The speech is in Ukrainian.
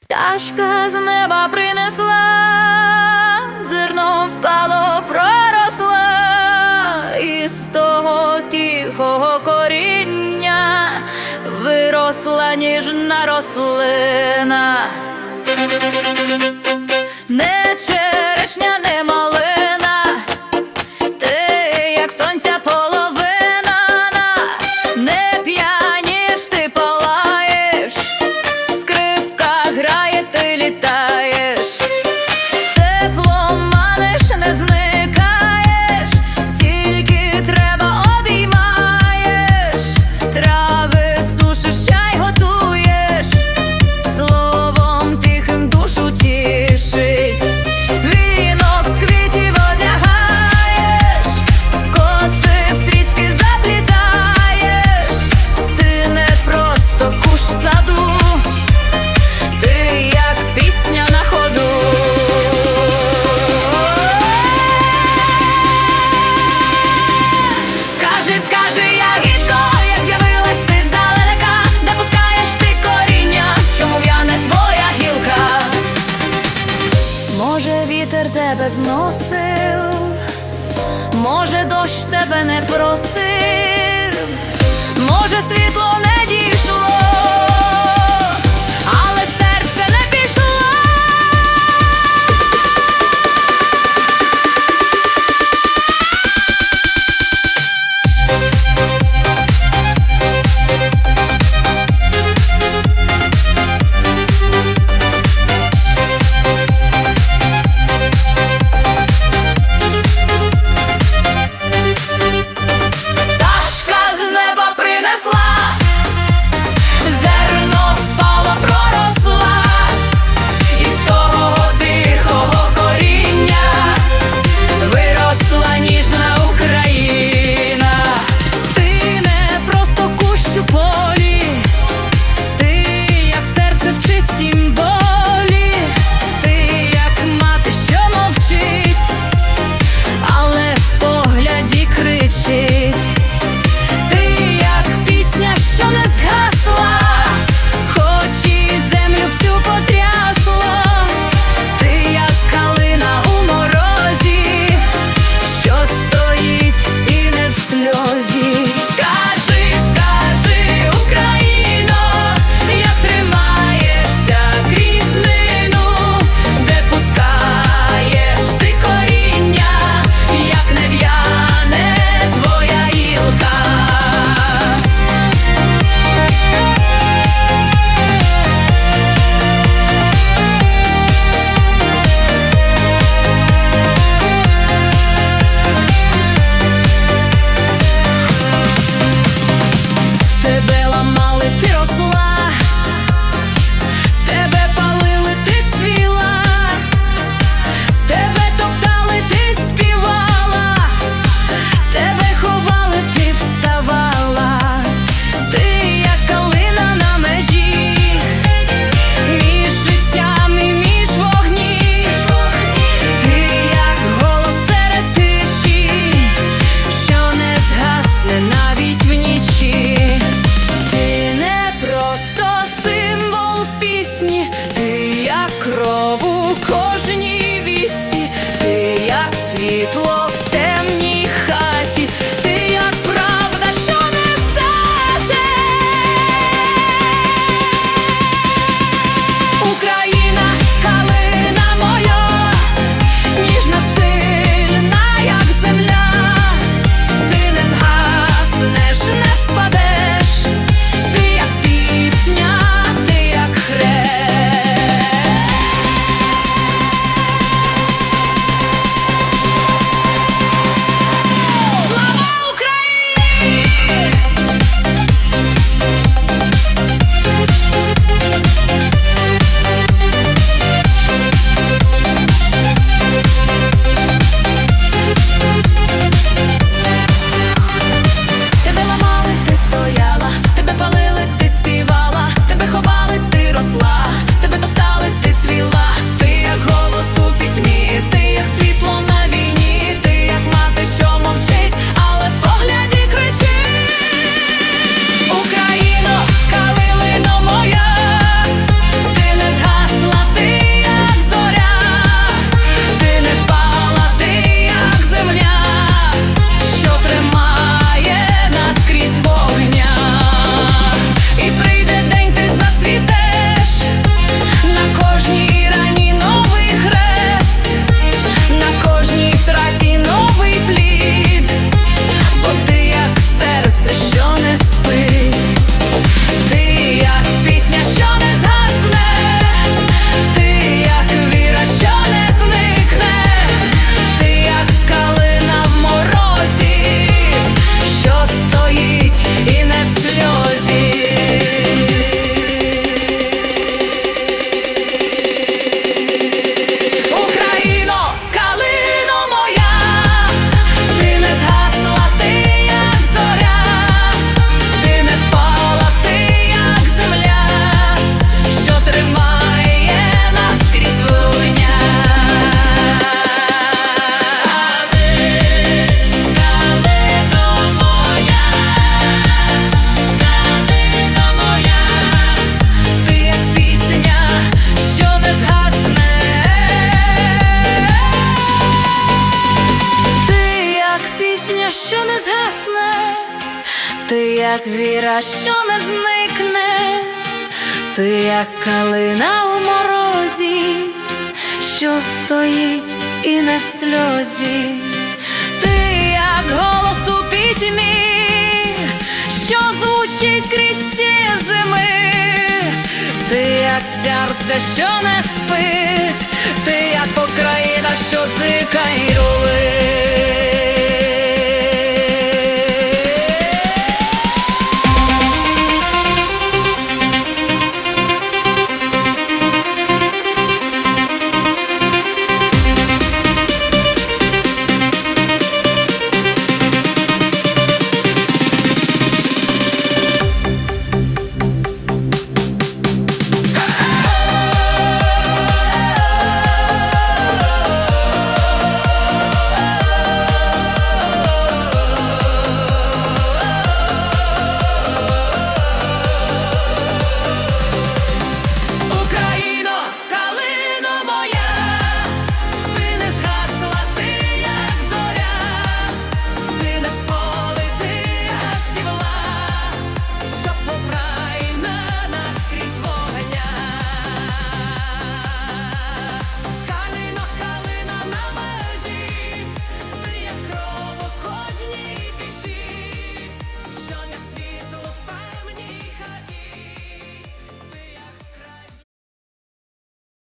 Пташка з неба принесла, зерно впало, проросла, і з того тихого коріння виросла ніжна рослина, не черешня. літаєш, тепло маниш не знищиш тебе зносив, може, дощ тебе не просив, може, світло не дійшло. Я крову кор. Віра, що не зникне, ти як калина у морозі, що стоїть і не в сльозі, ти як голос у пітьмі, що звучить крізь ці зими, ти як серце, що не спить, ти як Україна, що дзика й рулить.